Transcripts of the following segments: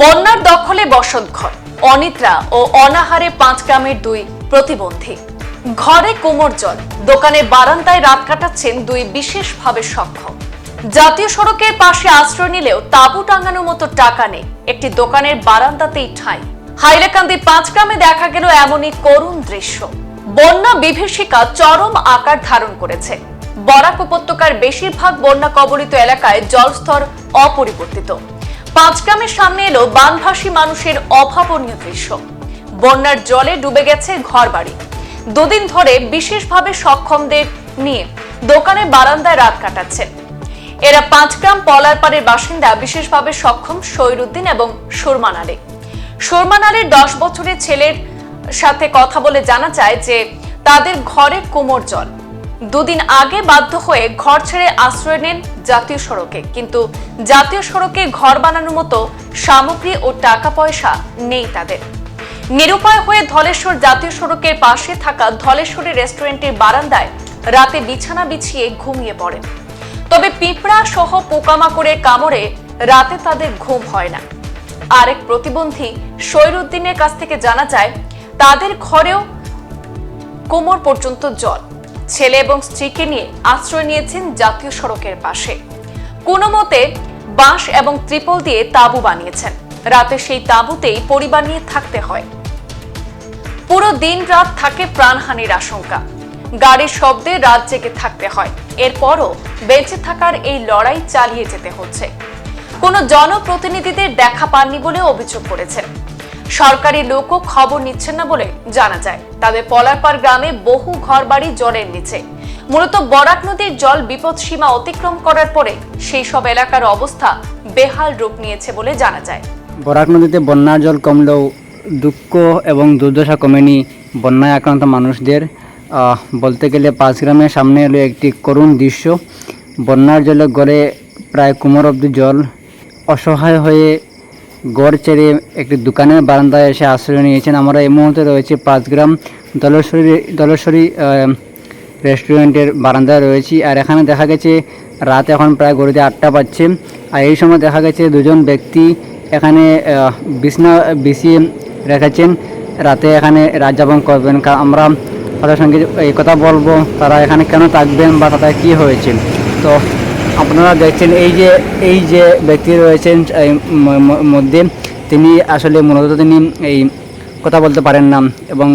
বন্যার দখলে বসত ঘর। অনিদ্রা ও অনাহারে পাঁচ গ্রামের দুই প্রতিবন্ধী। ঘরে কোমর জল। দোকানে বারান্দায় রাত কাটাচ্ছেন দুই বিশেষভাবে সক্ষম। জাতীয় সড়কের পাশে আশ্রয় নিলেও তাঁবু টাঙানোর মতো টাকা নেই। একটি দোকানের বারান্দাতেই ঠাঁই। হাইলাকান্দি পাঁচ গ্রামে দেখা গেল এমনই করুণ দৃশ্য। বন্যা বিভীষিকা চরম আকার ধারণ করেছে। বরাক উপত্যকার বেশিরভাগ বন্যা কবলিত এলাকায় জলস্তর অপরিবর্তিত। পাঁচগ্রামের সামনে এলো বানভাসী মানুষের অভাবনীয় দৃশ্য। বন্যার জলে ডুবে গেছে ঘরবাড়ি। দুদিন ধরে বিশেষভাবে সক্ষমদের নিয়ে দোকানে বারান্দায় রাত কাটাচ্ছেন এরা পাঁচগ্রাম পলারপাড়ের বাসিন্দা, বিশেষভাবে সক্ষম শৈরুদ্দিন এবং সুরমান আলী। সুরমান আলীর দশ বছরের ছেলের সাথে কথা বলে জানা যায় যে, তাদের ঘরে কোমর জল। দুদিন আগে বাধ্য হয়ে ঘর ছেড়ে আশ্রয় নেন জাতীয় সড়কে। কিন্তু জাতীয় সড়কে ঘর বানানোর মতো সামগ্রী ও টাকা পয়সা নেই তাদের। নিরুপায় হয়ে ধলেশ্বর জাতীয় সড়কের পাশে থাকা ধলেশ্বরী রেস্টুরেন্টের বারান্দায় রাতে বিছানা বিছিয়ে ঘুমিয়ে পড়েন। তবে পিঁপড়া সহ পোকামাকড়ের কামড়ে রাতে তাদের ঘুম হয় না। আরেক প্রতিবন্ধী শৈরুদ্দিনের কাছ থেকে জানা যায়, তাদের ঘরেও কোমর পর্যন্ত জল। ছেলে এবং স্ত্রীকে নিয়ে আশ্রয় নিয়েছেন জাতীয় সড়কের পাশে। কোনো মতে বাঁশ এবং ত্রিপল দিয়ে তাঁবু বানিয়েছেন। রাতে সেই তাঁবুতেই পরিবার নিয়ে থাকতে হয়। পুরো দিন রাত থাকে প্রাণহানির আশঙ্কা। গাড়ির শব্দে রাত জেগে থাকতে হয়। এরপরও বেঁচে থাকার এই লড়াই চালিয়ে যেতে হচ্ছে। কোনো জনপ্রতিনিধিদের দেখা পাননি বলে অভিযোগ করেছেন। সরকারি লোকও খবর নিচ্ছেন না বলে জানা যায়। তাদের পলারপাড় গ্রামে বহু ঘরবাড়ি জলের নিচে। মূলত বরাক নদীর জল বিপদ সীমা অতিক্রম করার পরে সেই সব এলাকার অবস্থা বেহাল রূপ নিয়েছে বলে জানা যায়। বরাক নদীতে বন্যার জল কমলেও দুঃখ এবং দুর্দশা কমেনি বন্যায় আক্রান্ত মানুষদের। বলতে গেলে পাঁচ গ্রামের সামনে এলো একটি করুণ দৃশ্য। বন্যার জলে গড়ে প্রায় কোমর অব্দি জল। অসহায় হয়ে গড় ছেড়ে একটি দোকানের বারান্দায় এসে আশ্রয় নিয়েছেন। আমরা এই মুহূর্তে রয়েছে পাঁচগ্রাম দলেশ্বরী দলেশ্বরী রেস্টুরেন্টের বারান্দায় রয়েছি। আর এখানে দেখা গেছে, রাত এখন প্রায় গড়িতে আটটা বাজছে। আর এই সময় দেখা গেছে, দুজন ব্যক্তি এখানে বিছনা বিছিয়ে রেখেছেন। রাতে এখানে রাত যাপন করবেন। কা- আমরা তাদের সঙ্গে এই কথা বলব, তারা এখানে কেন থাকবেন বা তাদের কী হয়েছে। তো আপনারা দেখছেন এই যে এই যে ব্যক্তি রয়েছেন, এই মধ্যে, তিনি আসলে মূলত তিনি এই কথা বলতে পারেন না এবং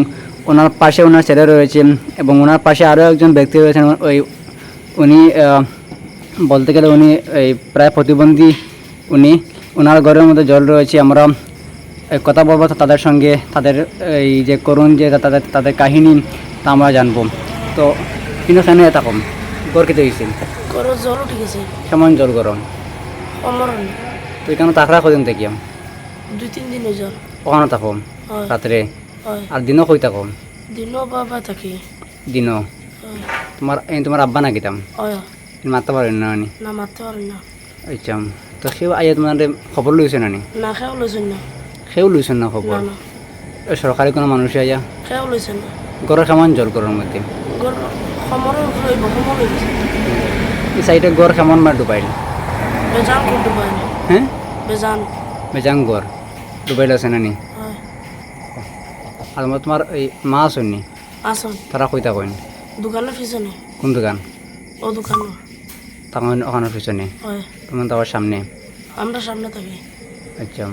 ওনার পাশে ওনার ছেলে রয়েছে এবং ওনার পাশে আরও একজন ব্যক্তি রয়েছেন, ওই উনি বলতে গেলে উনি এই প্রায় প্রতিবন্ধী উনি। ওনার ঘরের মধ্যে জল রয়েছে, আমরা কথা বলব তাদের সঙ্গে, তাদের এই যে করুণ যে তাদের তাদের কাহিনী তা আমরা জানব। তো কিন্তু সেখানে থাকুন গড় কেটে জল উঠে গেছে। কেমন জল গরম? অমরণ। তো এখানে তাকরা কদিন থেকে দুই তিন দিনে জল ওখানে থাকুন রাত্রে? আর দিনও কই দিনও বাবা থাকি। দিনও? তোমার এই তোমার আব্বা নাকি তাম? মারতে পারেন না নি না মারতে পারি না। আচ্ছা তো সেও আইয়া তোমার খবর লইছে না নি না। খেয়াও লইছেন না সেও লইছেন না। খবর সরকারি কোনো মানুষ আইয়া? খেয়াও লইছেন না। গড়ের কেমন জল গড়ের মধ্যে? গর সমরের উপরে বহমর গেছে এই সাইডে গড় কেমন মার ডুবাইল। হ্যাঁ বেজান। বেজাং গড়। ডুবাইল আছে না নি? হয়। আর তোমার এই মা আসুন তারা কইতা কইন দোকানের পিছনে কোন দোকান? ও দোকানের তখন ওখানের পিছনে তোমার তার সামনে? আমরা সামনে থাকি। আচ্ছা।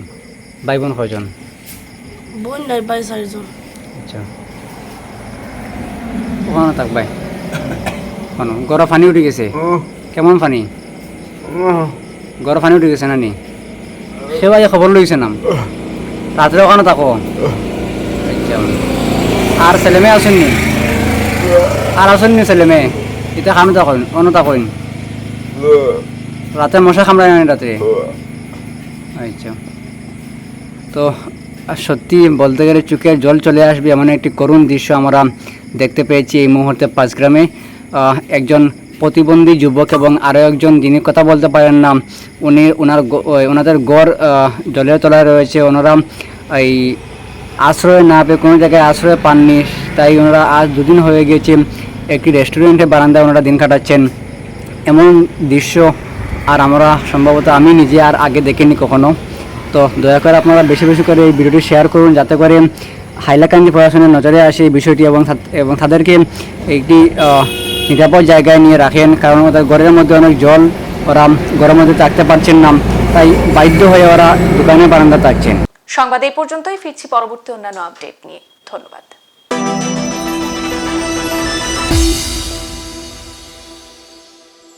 ভাই বোন কয়জন? বোন নাই বাই চারজন আচ্ছা। ওখানে থাক ভাই কোনো গড় পানি উঠে গেছে। কেমন পানি? গড় পানি উঠে গেছে নানি সে ভাই খবর লইছে নাম। রাত্রে ওখানে থাকো। আর ছেলে মেয়ে আসেননি আর আসেননি ছেলে মেয়ে এটা খানো থাকুন অন্য থাকুন রাতে মশা কামড়ায় না রাতে আচ্ছা। তো সত্যি বলতে গেলে চোখে জল চলে আসবে এমন একটি করুণ দৃশ্য আমরা দেখতে পেয়েছি এই মুহূর্তে পাঁচগ্রামে। আহ, একজন প্রতিবন্ধী যুবক এবং আরও একজন যিনি কথা বলতে পারেন না, উনি ওনার ওনাদের গড় জলের তলায় রয়েছে। ওনারা এই আশ্রয় না পেয়ে কোনো জায়গায় আশ্রয় পাননি, তাই ওনারা আজ দুদিন হয়ে গিয়েছে একটি রেস্টুরেন্টে বারান্দায় ওনারা দিন কাটাচ্ছেন। এমন দৃশ্য আর আমরা সম্ভবত আমি নিজে আর আগে দেখিনি কখনো। তো দয়া করে আপনারা বেশি বেশি করে এই ভিডিওটি শেয়ার করুন, যাতে করে হাইলাকান্দি প্রশাসনের নজরে আসে এই বিষয়টি এবং এবং তাদেরকে একটি নিরাপদ জায়গায় নিয়ে রাখেন, কারণ ওদের ঘরের মধ্যে অনেক জল, ওরা ঘরের মধ্যে থাকতে পারছেন না। তাই বাধ্য হয়ে ওরা দোকানে বারান্দা থাকছেন। সংবাদ এই পর্যন্তই, ফিরছি পরবর্তী অন্যান্য আপডেট নিয়ে। ধন্যবাদ।